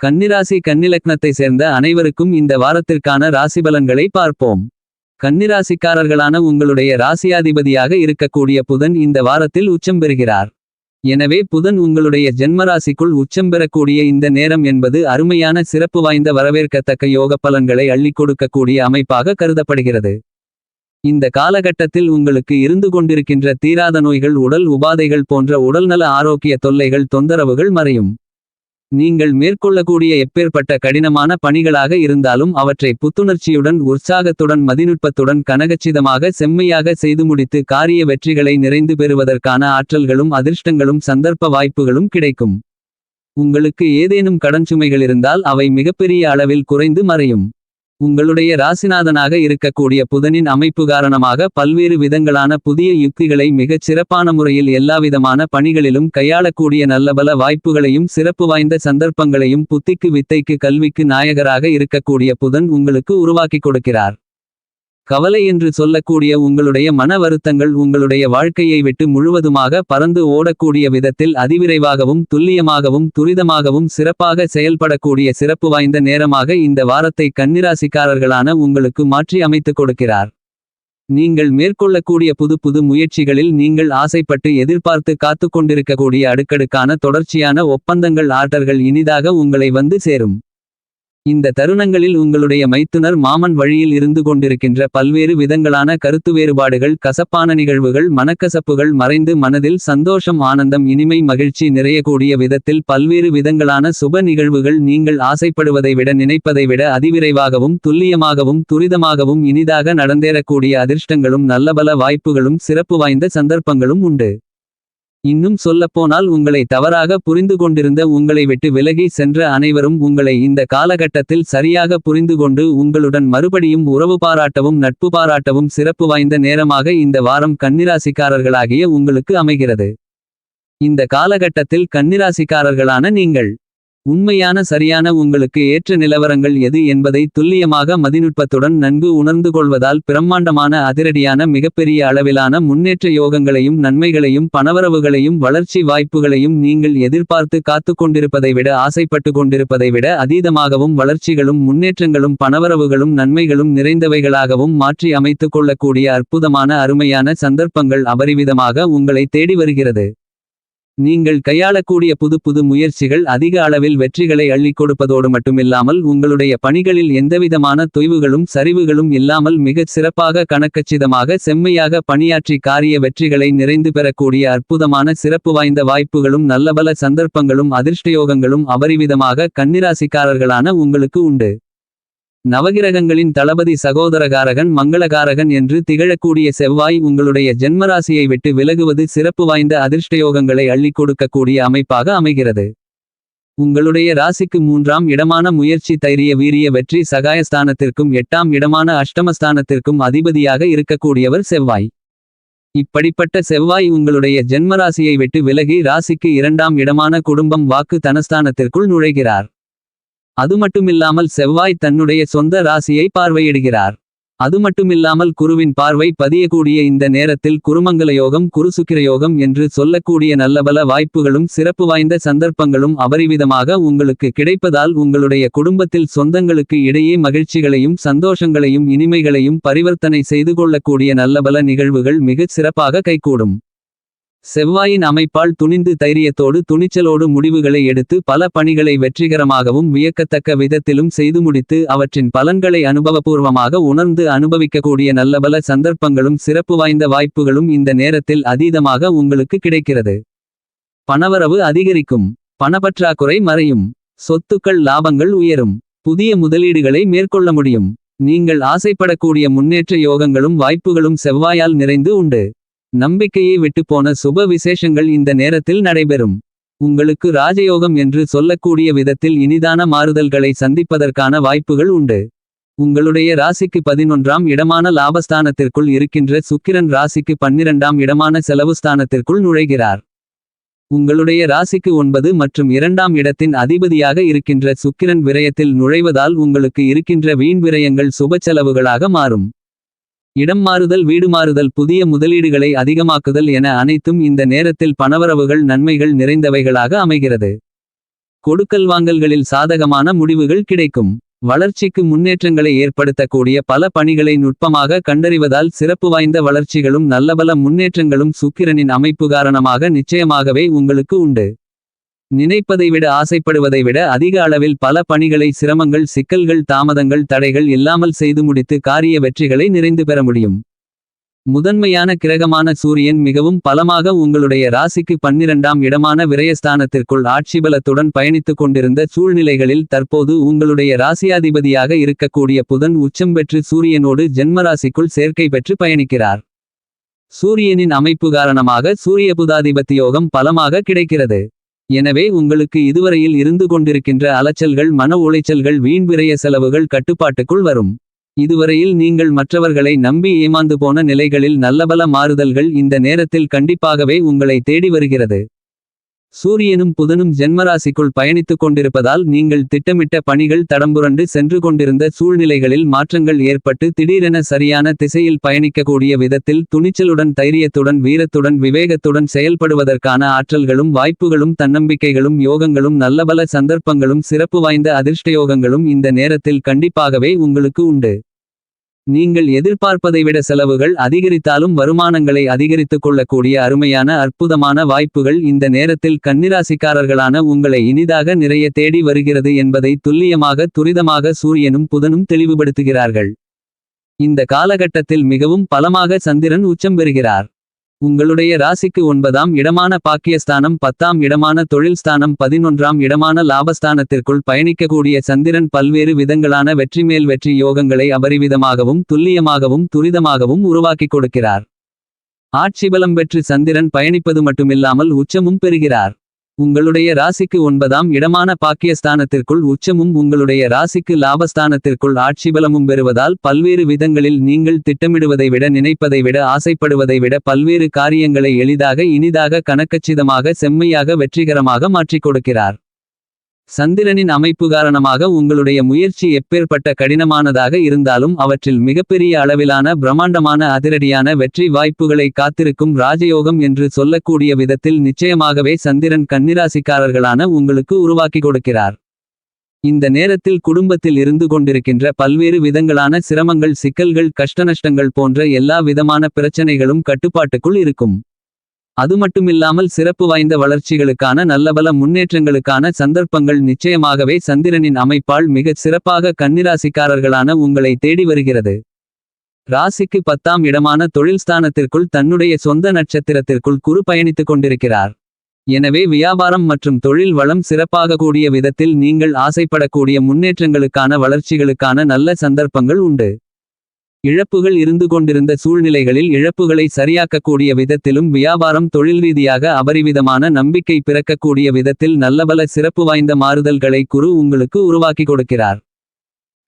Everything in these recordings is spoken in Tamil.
கன்னிராசி கன்னிலக்னத்தை சேர்ந்த அனைவருக்கும் இந்த வாரத்திற்கான ராசிபலன்களை பார்ப்போம். கன்னிராசிக்காரர்களான உங்களுடைய ராசியாதிபதியாக இருக்கக்கூடிய புதன் இந்த வாரத்தில் உச்சம் பெறுகிறார். எனவே புதன் உங்களுடைய ஜென்மராசிக்குள் உச்சம் பெறக்கூடிய இந்த நேரம் என்பது அருமையான சிறப்பு வாய்ந்த வரவேற்கத்தக்க யோக பலன்களை அள்ளி கொடுக்கக்கூடிய அமைப்பாக கருதப்படுகிறது. இந்த காலகட்டத்தில் உங்களுக்கு இருந்து கொண்டிருக்கின்ற தீராத நோய்கள் உடல் உபாதைகள் போன்ற உடல்நல ஆரோக்கிய தொல்லைகள் தொந்தரவுகள் மறையும். நீங்கள் மேற்கொள்ளக்கூடிய எப்பேற்பட்ட கடினமான பணிகளாக இருந்தாலும் அவற்றை புத்துணர்ச்சியுடன் உற்சாகத்துடன் மதிநுட்பத்துடன் கனகச்சிதமாக செம்மையாக செய்து முடித்து காரிய வெற்றிகளை நிறைந்து பெறுவதற்கான ஆற்றல்களும் அதிர்ஷ்டங்களும் சந்தர்ப்ப வாய்ப்புகளும் கிடைக்கும். உங்களுக்கு ஏதேனும் கடன் சுமைகள் இருந்தால் அவை மிகப்பெரிய அளவில் குறைந்து மறையும். உங்களுடைய ராசிநாதனாக இருக்கக்கூடிய புதனின் அமைப்பு காரணமாக பல்வேறு விதங்களான புதிய யுக்திகளை மிகச் சிறப்பான முறையில் எல்லாவிதமான பணிகளிலும் கையாளக்கூடிய நல்லபல வாய்ப்புகளையும் சிறப்பு வாய்ந்த சந்தர்ப்பங்களையும் புத்திக்கு வித்தைக்கு கல்விக்கு நாயகராக இருக்கக்கூடிய புதன் உங்களுக்கு உருவாக்கிக் கொடுக்கிறார். கவலை என்று சொல்லக்கூடிய உங்களுடைய மன வருத்தங்கள் உங்களுடைய வாழ்க்கையை விட்டு முழுவதுமாக பறந்து ஓடக்கூடிய விதத்தில் அதிவிரைவாகவும் துல்லியமாகவும் துரிதமாகவும் சிறப்பாக செயல்படக்கூடிய சிறப்பு வாய்ந்த நேரமாக இந்த வாரத்தை கன்னிராசிக்காரர்களான உங்களுக்கு மாற்றி அமைத்துக் கொடுக்கிறார். நீங்கள் மேற்கொள்ளக்கூடிய புது புது முயற்சிகளில் நீங்கள் ஆசைப்பட்டு எதிர்பார்த்து காத்துக் கொண்டிருக்கக்கூடிய அடுக்கடுக்கான தொடர்ச்சியான ஒப்பந்தங்கள் ஆர்டர்கள் இனிதாக உங்களை வந்து சேரும். இந்த தருணங்களில் உங்களுடைய மைத்துனர் மாமன் வழியில் இருந்து கொண்டிருக்கின்ற பல்வேறு விதங்களான கருத்து வேறுபாடுகள் கசப்பான நிகழ்வுகள் மனக்கசப்புகள் மறைந்து மனதில் சந்தோஷம் ஆனந்தம் இனிமை மகிழ்ச்சி நிறையக்கூடிய விதத்தில் பல்வேறு விதங்களான சுப நிகழ்வுகள் நீங்கள் ஆசைப்படுவதை விட நினைப்பதை விட அதிவிரைவாகவும் துல்லியமாகவும் துரிதமாகவும் இனிதாக நடந்தேறக்கூடிய அதிர்ஷ்டங்களும் நல்லபல வாய்ப்புகளும் சிறப்பு வாய்ந்த சந்தர்ப்பங்களும் உண்டு. இன்னும் சொல்லப்போனால் உங்களை தவறாக புரிந்து கொண்டிருந்த உங்களை விட்டு விலகி சென்ற அனைவரும் உங்களை இந்த காலகட்டத்தில் சரியாக புரிந்து கொண்டு உங்களுடன் மறுபடியும் உறவு பாராட்டவும் நட்பு பாராட்டவும் சிறப்பு வாய்ந்த நேரமாக இந்த வாரம் கன்னிராசிக்காரர்களாகிய உங்களுக்கு அமைகிறது. இந்த காலகட்டத்தில் கன்னிராசிக்காரர்களான நீங்கள் உண்மையான சரியான உங்களுக்கு ஏற்ற நிலவரங்கள் எது என்பதை துல்லியமாக மதிநுட்பத்துடன் நன்கு உணர்ந்து கொள்வதால் பிரம்மாண்டமான அதிரடியான மிகப்பெரிய அளவிலான முன்னேற்ற யோகங்களையும் நன்மைகளையும் பணவரவுகளையும் வளர்ச்சி வாய்ப்புகளையும் நீங்கள் எதிர்பார்த்து காத்து கொண்டிருப்பதை விட ஆசைப்பட்டு கொண்டிருப்பதை விட அதீதமாகவும் வளர்ச்சிகளும் முன்னேற்றங்களும் பணவரவுகளும் நன்மைகளும் நிறைந்தவைகளாகவும் மாற்றி அமைத்துக் கொள்ளக்கூடிய அற்புதமான அருமையான சந்தர்ப்பங்கள் அபரிவிதமாக உங்களை தேடி வருகிறது. நீங்கள் கையாளக்கூடிய புது புது முயற்சிகள் அதிக அளவில் வெற்றிகளை அள்ளிக் கொடுப்பதோடு மட்டுமில்லாமல் உங்களுடைய பணிகளில் எந்தவிதமான தொய்வுகளும் சரிவுகளும் இல்லாமல் மிகச் சிறப்பாக கணக்கச்சிதமாக செம்மையாக பணியாற்றி காரிய வெற்றிகளை நிறைந்து பெறக்கூடிய அற்புதமான சிறப்பு வாய்ந்த வாய்ப்புகளும் நல்லபல சந்தர்ப்பங்களும் அதிர்ஷ்டயோகங்களும் அபரிவிதமாக கன்னிராசிக்காரர்களான உங்களுக்கு உண்டு. நவகிரகங்களின் தளபதி சகோதரகாரகன் மங்களகாரகன் என்று திகழக்கூடிய செவ்வாய் உங்களுடைய ஜென்மராசியை விட்டு விலகுவது சிறப்பு வாய்ந்த அதிர்ஷ்டயோகங்களை அள்ளிக் கொடுக்கக்கூடிய அமைப்பாக அமைகிறது. உங்களுடைய ராசிக்கு மூன்றாம் இடமான முயற்சி தைரிய வீரிய வெற்றி சகாயஸ்தானத்திற்கும் எட்டாம் இடமான அஷ்டமஸ்தானத்திற்கும் அதிபதியாக இருக்கக்கூடியவர் செவ்வாய். இப்படிப்பட்ட செவ்வாய் உங்களுடைய ஜென்மராசியை விட்டு விலகி ராசிக்கு இரண்டாம் இடமான குடும்பம் வாக்கு தனஸ்தானத்திற்குள் நுழைகிறார். அது மட்டுமில்லாமல் செவ்வாய் தன்னுடைய சொந்த ராசியை பார்வையிடுகிறார். அதுமட்டுமில்லாமல் குருவின் பார்வை பதியக்கூடிய இந்த நேரத்தில் குருமங்கல யோகம் குருசுக்கிர யோகம் என்று சொல்லக்கூடிய நல்லபல வாய்ப்புகளும் சிறப்பு வாய்ந்த சந்தர்ப்பங்களும் அபரிவிதமாக உங்களுக்கு கிடைப்பதால் உங்களுடைய குடும்பத்தில் சொந்தங்களுக்கு இடையே மகிழ்ச்சிகளையும் சந்தோஷங்களையும் இனிமைகளையும் பரிவர்த்தனை செய்து கொள்ளக்கூடிய நல்லபல நிகழ்வுகள் மிகச் சிறப்பாக கைகூடும். செவ்வாயின் அமைப்பால் துணிந்து தைரியத்தோடு துணிச்சலோடு முடிவுகளை எடுத்து பல பணிகளை வெற்றிகரமாகவும் வியக்கத்தக்க விதத்திலும் செய்து முடித்து அவற்றின் பலன்களை அனுபவபூர்வமாக உணர்ந்து அனுபவிக்கக்கூடிய நல்லபல சந்தர்ப்பங்களும் சிறப்பு வாய்ந்த வாய்ப்புகளும் இந்த நேரத்தில் அதீதமாக உங்களுக்கு கிடைக்கிறது. பணவரவு அதிகரிக்கும். பணப்பற்றாக்குறை மறையும். சொத்துக்கள் லாபங்கள் உயரும். புதிய முதலீடுகளை மேற்கொள்ள முடியும். நீங்கள் ஆசைப்படக்கூடிய முன்னேற்ற யோகங்களும் வாய்ப்புகளும் செவ்வாயால் நிறைந்து உண்டு. நம்பிக்கையை விட்டுப்போன சுப விசேஷங்கள் இந்த நேரத்தில் நடைபெறும். உங்களுக்கு ராஜயோகம் என்று சொல்லக்கூடிய விதத்தில் இனிதான மாறுதல்களை சந்திப்பதற்கான வாய்ப்புகள் உண்டு. உங்களுடைய ராசிக்கு பதினொன்றாம் இடமான லாபஸ்தானத்திற்குள் இருக்கின்ற சுக்கிரன் ராசிக்கு பன்னிரண்டாம் இடமான செலவுஸ்தானத்திற்குள் நுழைகிறார். உங்களுடைய ராசிக்கு ஒன்பது மற்றும் இரண்டாம் இடத்தின் அதிபதியாக இருக்கின்ற சுக்கிரன் விரயத்தில் நுழைவதால் உங்களுக்கு இருக்கின்ற வீண் விரயங்கள் சுப செலவுகளாக மாறும். இடம் மாறுதல் வீடு மாறுதல் புதிய முதலீடுகளை அதிகமாக்குதல் என அனைத்தும் இந்த நேரத்தில் பணவரவுகள் நன்மைகள் நிறைந்தவைகளாக அமைகிறது. கொடுக்கல் வாங்கல்களில் சாதகமான முடிவுகள் கிடைக்கும். வளர்ச்சிக்கு முன்னேற்றங்களை ஏற்படுத்தக்கூடிய பல பணிகளை நுட்பமாக கண்டறிவதால் சிறப்பு வாய்ந்த வளர்ச்சிகளும் நல்லபல முன்னேற்றங்களும் சுக்கிரனின் அமைப்பு காரணமாக நிச்சயமாகவே உங்களுக்கு உண்டு. நினைப்பதை விட ஆசைப்படுவதை விட அதிக அளவில் பல பணிகளை சிரமங்கள் சிக்கல்கள் தாமதங்கள் தடைகள் இல்லாமல் செய்து முடித்து காரிய வெற்றிகளை நிறைந்து பெற முடியும். முதன்மையான கிரகமான சூரியன் மிகவும் பலமாக உங்களுடைய ராசிக்கு பன்னிரண்டாம் இடமான விரயஸ்தானத்திற்குள் ஆட்சிபலத்துடன் பயணித்துக் கொண்டிருந்த சூழ்நிலைகளில் தற்போது உங்களுடைய ராசியாதிபதியாக இருக்கக்கூடிய புதன் உச்சம் பெற்று சூரியனோடு ஜென்மராசிக்குள் சேர்க்கை பெற்று பயணிக்கிறார். சூரியனின் அமைப்பு காரணமாக சூரிய புதாதிபத்தி யோகம் பலமாக கிடைக்கிறது. எனவே உங்களுக்கு இதுவரையில் இருந்து கொண்டிருக்கின்ற அலைச்சல்கள் மன உளைச்சல்கள் வீண்விரைய செலவுகள் கட்டுப்பாட்டுக்குள் வரும். இதுவரையில் நீங்கள் மற்றவர்களை நம்பி ஏமாந்து போன நிலைகளில் நல்லபல மாறுதல்கள் இந்த நேரத்தில் கண்டிப்பாகவே உங்களை தேடி வருகிறது. சூரியனும் புதனும் ஜென்மராசிக்குள் பயணித்துக் கொண்டிருப்பதால் நீங்கள் திட்டமிட்ட பணிகள் தடம்புரண்டு சென்று கொண்டிருந்த சூழ்நிலைகளில் மாற்றங்கள் ஏற்பட்டு திடீரென சரியான திசையில் பயணிக்கக்கூடிய விதத்தில் துணிச்சலுடன் தைரியத்துடன் வீரத்துடன் விவேகத்துடன் செயல்படுவதற்கான ஆற்றல்களும் வாய்ப்புகளும் தன்னம்பிக்கைகளும் யோகங்களும் நல்லபல சந்தர்ப்பங்களும் சிறப்பு வாய்ந்த அதிர்ஷ்டயோகங்களும் இந்த நேரத்தில் கண்டிப்பாகவே உங்களுக்கு உண்டு. நீங்கள் எதிர்பார்ப்பதை விட செலவுகள் அதிகரித்தாலும் வருமானங்களை அதிகரித்துக் கொள்ளக்கூடிய அருமையான அற்புதமான வாய்ப்புகள் இந்த நேரத்தில் கன்னிராசிக்காரர்களான உங்களை இனிதாக நிறைய தேடி வருகிறது என்பதை துல்லியமாக துரிதமாக சூரியனும் புதனும் தெளிவுபடுத்துகிறார்கள். இந்த காலகட்டத்தில் மிகவும் பலமாக சந்திரன் உச்சம் பெறுகிறார். உங்களுடைய ராசிக்கு ஒன்பதாம் இடமான பாக்கியஸ்தானம் பத்தாம் இடமான தொழில் ஸ்தானம் பதினொன்றாம் இடமான லாபஸ்தானத்திற்குள் பயணிக்கக்கூடிய சந்திரன் பல்வேறு விதங்களான வெற்றிமேல் வெற்றி யோகங்களை அபரிவிதமாகவும் துல்லியமாகவும் துரிதமாகவும் உருவாக்கிக் கொடுக்கிறார். ஆட்சிபலம் பெற்று சந்திரன் பயணிப்பது மட்டுமில்லாமல் உச்சமும் பெறுகிறார். உங்களுடைய ராசிக்கு ஒன்பதாம் இடமான பாக்கியஸ்தானத்திற்குள் உச்சமும் உங்களுடைய ராசிக்கு லாபஸ்தானத்திற்குள் ஆட்சிபலமும் பெறுவதால் பல்வேறு விதங்களில் நீங்கள் திட்டமிடுவதை விட நினைப்பதை விட ஆசைப்படுவதை விட பல்வேறு காரியங்களை எளிதாக இனிதாக கணக்கச்சிதமாக செம்மையாக வெற்றிகரமாக மாற்றிக் கொடுக்கிறார். சந்திரனின் அமைப்பு காரணமாக உங்களுடைய முயற்சி எப்பேற்பட்ட கடினமானதாக இருந்தாலும் அவற்றில் மிகப்பெரிய அளவிலான பிரம்மாண்டமான அதிரடியான வெற்றி வாய்ப்புகளை காத்திருக்கும் ராஜயோகம் என்று சொல்லக்கூடிய விதத்தில் நிச்சயமாகவே சந்திரன் கன்னிராசிக்காரர்களான உங்களுக்கு உருவாக்கி கொடுக்கிறார். இந்த நேரத்தில் குடும்பத்தில் இருந்து கொண்டிருக்கின்ற பல்வேறு விதங்களான சிரமங்கள் சிக்கல்கள் கஷ்டநஷ்டங்கள் போன்ற எல்லா விதமான பிரச்சனைகளும் கட்டுப்பாட்டுக்குள் இருக்கும். அது மட்டுமில்லாமல் சிறப்பு வாய்ந்த வளர்ச்சிகளுக்கான நல்லபல முன்னேற்றங்களுக்கான சந்தர்ப்பங்கள் நிச்சயமாகவே சந்திரனின் அமைப்பால் மிகச் சிறப்பாக கன்னிராசிக்காரர்களான உங்களை தேடி வருகிறது. ராசிக்கு பத்தாம் இடமான தொழில் ஸ்தானத்திற்குள் தன்னுடைய சொந்த நட்சத்திரத்திற்குள் குறு பயணித்துக் கொண்டிருக்கிறார். எனவே வியாபாரம் மற்றும் தொழில் வளம் சிறப்பாக கூடிய விதத்தில் நீங்கள் ஆசைப்படக்கூடிய முன்னேற்றங்களுக்கான வளர்ச்சிகளுக்கான நல்ல சந்தர்ப்பங்கள் உண்டு. இழப்புகள் இருந்து கொண்டிருந்த சூழ்நிலைகளில் இழப்புகளை சரியாக்கக்கூடிய விதத்திலும் வியாபாரம் தொழில் ரீதியாக அபரிவிதமான நம்பிக்கை பிறக்கக்கூடிய விதத்தில் நல்லபல சிறப்பு வாய்ந்த மாறுதல்களை குரு உங்களுக்கு உருவாக்கி கொடுக்கிறார்.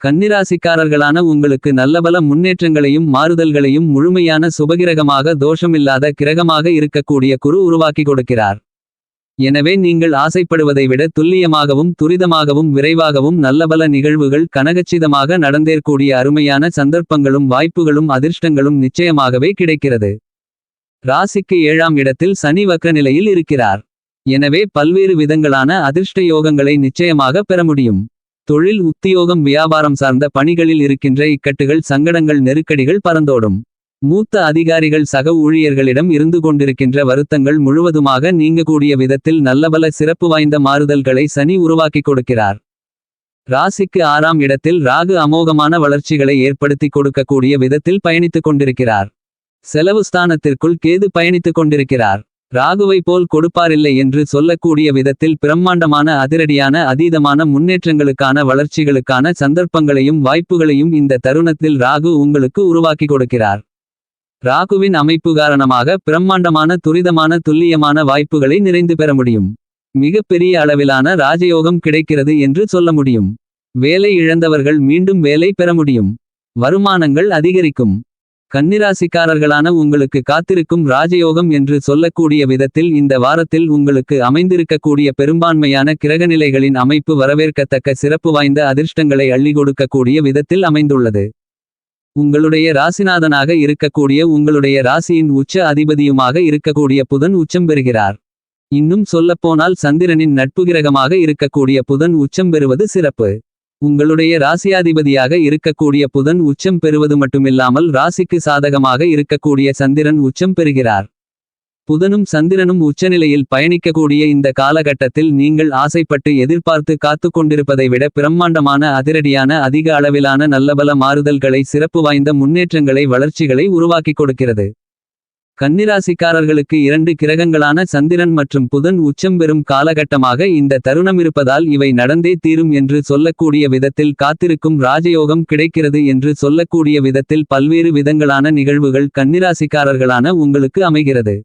கன்னிராசிக்காரர்களான உங்களுக்கு நல்லபல முன்னேற்றங்களையும் மாறுதல்களையும் முழுமையான சுபகிரகமாக தோஷமில்லாத கிரகமாக இருக்கக்கூடிய குரு உருவாக்கி கொடுக்கிறார். எனவே நீங்கள் ஆசைப்படுவதை விட துல்லியமாகவும் துரிதமாகவும் விரைவாகவும் நல்லபல நிகழ்வுகள் கனகச்சிதமாக நடந்தேற்கூடிய அருமையான சந்தர்ப்பங்களும் வாய்ப்புகளும் அதிர்ஷ்டங்களும் நிச்சயமாகவே கிடைக்கிறது. ராசிக்கு ஏழாம் இடத்தில் சனி வக்ர நிலையில் இருக்கிறார். எனவே பல்வேறு விதங்களான அதிர்ஷ்ட யோகங்களை நிச்சயமாக பெற முடியும். தொழில் உத்தியோகம் வியாபாரம் சார்ந்த பணிகளில் இருக்கின்ற இக்கட்டுகள் சங்கடங்கள் நெருக்கடிகள் பறந்தோடும் மூத்த அதிகாரிகள் சக ஊழியர்களிடம் இருந்து கொண்டிருக்கின்ற வருத்தங்கள் முழுவதுமாக நீங்கக்கூடிய விதத்தில் நல்லபல சிறப்பு வாய்ந்த மாறுதல்களை சனி உருவாக்கிக் கொடுக்கிறார். ராசிக்கு ஆறாம் இடத்தில் ராகு அமோகமான வளர்ச்சிகளை ஏற்படுத்தி கொடுக்கக்கூடிய விதத்தில் பயணித்துக் கொண்டிருக்கிறார். செலவு ஸ்தானத்திற்குள் கேது பயணித்துக் கொண்டிருக்கிறார். ராகுவை போல் கொடுப்பாரில்லை என்று சொல்லக்கூடிய விதத்தில் பிரம்மாண்டமான அதிரடியான அதீதமான முன்னேற்றங்களுக்கான வளர்ச்சிகளுக்கான சந்தர்ப்பங்களையும் வாய்ப்புகளையும் இந்த தருணத்தில் ராகு உங்களுக்கு உருவாக்கி கொடுக்கிறார். ராகுவின் அமைப்பு காரணமாக பிரம்மாண்டமான துரிதமான துல்லியமான வாய்ப்புகளை நிறைந்து பெற முடியும். மிகப்பெரிய அளவிலான ராஜயோகம் கிடைக்கிறது என்று சொல்ல முடியும். வேலை இழந்தவர்கள் மீண்டும் வேலை பெற முடியும். வருமானங்கள் அதிகரிக்கும். கன்னிராசிக்காரர்களான உங்களுக்கு காத்திருக்கும் ராஜயோகம் என்று சொல்லக்கூடிய விதத்தில் இந்த வாரத்தில் உங்களுக்கு அமைந்திருக்கக்கூடிய பெரும்பான்மையான கிரகநிலைகளின் அமைப்பு வரவேற்கத்தக்க சிறப்பு வாய்ந்த அதிர்ஷ்டங்களை அள்ளி கொடுக்கக்கூடிய விதத்தில் அமைந்துள்ளது. உங்களுடைய ராசிநாதனாக இருக்கக்கூடிய உங்களுடைய ராசியின் உச்ச அதிபதியுமாக இருக்கக்கூடிய புதன் உச்சம் பெறுகிறார். இன்னும் சொல்லப்போனால் சந்திரனின் நட்பு கிரகமாக இருக்கக்கூடிய புதன் உச்சம் பெறுவது சிறப்பு. உங்களுடைய ராசியாதிபதியாக இருக்கக்கூடிய புதன் உச்சம் பெறுவது மட்டுமில்லாமல் ராசிக்கு சாதகமாக இருக்கக்கூடிய சந்திரன் உச்சம் பெறுகிறார். புதனும் சந்திரனும் உச்சநிலையில் பயணிக்கக்கூடிய இந்த காலகட்டத்தில் நீங்கள் ஆசைப்பட்டு எதிர்பார்த்து காத்து கொண்டிருப்பதை விட பிரம்மாண்டமான அதிரடியான அதிக அளவிலான நல்லபல மாறுதல்களை சிறப்பு வாய்ந்த முன்னேற்றங்களை வளர்ச்சிகளை உருவாக்கிக் கொடுக்கிறது. கன்னிராசிக்காரர்களுக்கு இரண்டு கிரகங்களான சந்திரன் மற்றும் புதன் உச்சம் பெறும் காலகட்டமாக இந்த தருணம் இருப்பதால் இவை நடந்தே தீரும் என்று சொல்லக்கூடிய விதத்தில் காத்திருக்கும் ராஜயோகம் கிடைக்கிறது என்று சொல்லக்கூடிய விதத்தில் பல்வேறு விதங்களான நிகழ்வுகள் கன்னிராசிக்காரர்களான உங்களுக்கு அமைகிறது.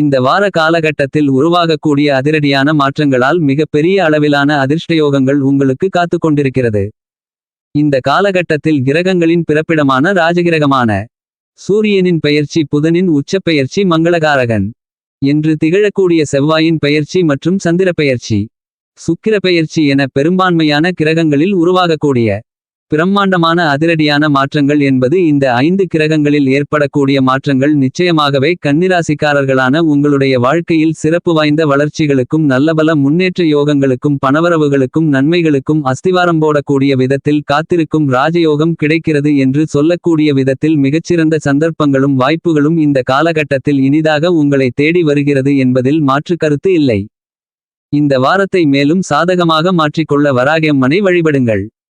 இந்த வார காலகட்டத்தில் உருவாகக்கூடிய அதிரடியான மாற்றங்களால் மிகப்பெரிய அளவிலான அதிர்ஷ்டயோகங்கள் உங்களுக்கு காத்துக்கொண்டிருக்கிறது. இந்த காலகட்டத்தில் கிரகங்களின் பிறப்பிடமான ராஜகிரகமான சூரியனின் பெயர்ச்சி புதனின் உச்ச பெயர்ச்சி மங்களகாரகன் என்று திகழக்கூடிய செவ்வாயின் பெயர்ச்சி மற்றும் சந்திர பெயர்ச்சி. சுக்கிர பெயர்ச்சி என பெரும்பான்மையான கிரகங்களில் உருவாகக்கூடிய பிரம்மாண்டமான அதிரடியான மாற்றங்கள் என்பது இந்த ஐந்து கிரகங்களில் ஏற்படக்கூடிய மாற்றங்கள் நிச்சயமாகவே கன்னிராசிக்காரர்களான உங்களுடைய வாழ்க்கையில் சிறப்பு வாய்ந்த வளர்ச்சிகளுக்கும் நல்லபல முன்னேற்ற யோகங்களுக்கும் பணவரவுகளுக்கும் நன்மைகளுக்கும் அஸ்திவாரம் போடக்கூடிய விதத்தில் காத்திருக்கும் ராஜயோகம் கிடைக்கிறது என்று சொல்லக்கூடிய விதத்தில் மிகச்சிறந்த சந்தர்ப்பங்களும் வாய்ப்புகளும் இந்த காலகட்டத்தில் இனிதாக உங்களை தேடி வருகிறது என்பதில் மாற்று கருத்து இல்லை. இந்த வாரத்தை மேலும் சாதகமாக மாற்றிக்கொள்ள வராகியம்மனை வழிபடுங்கள்.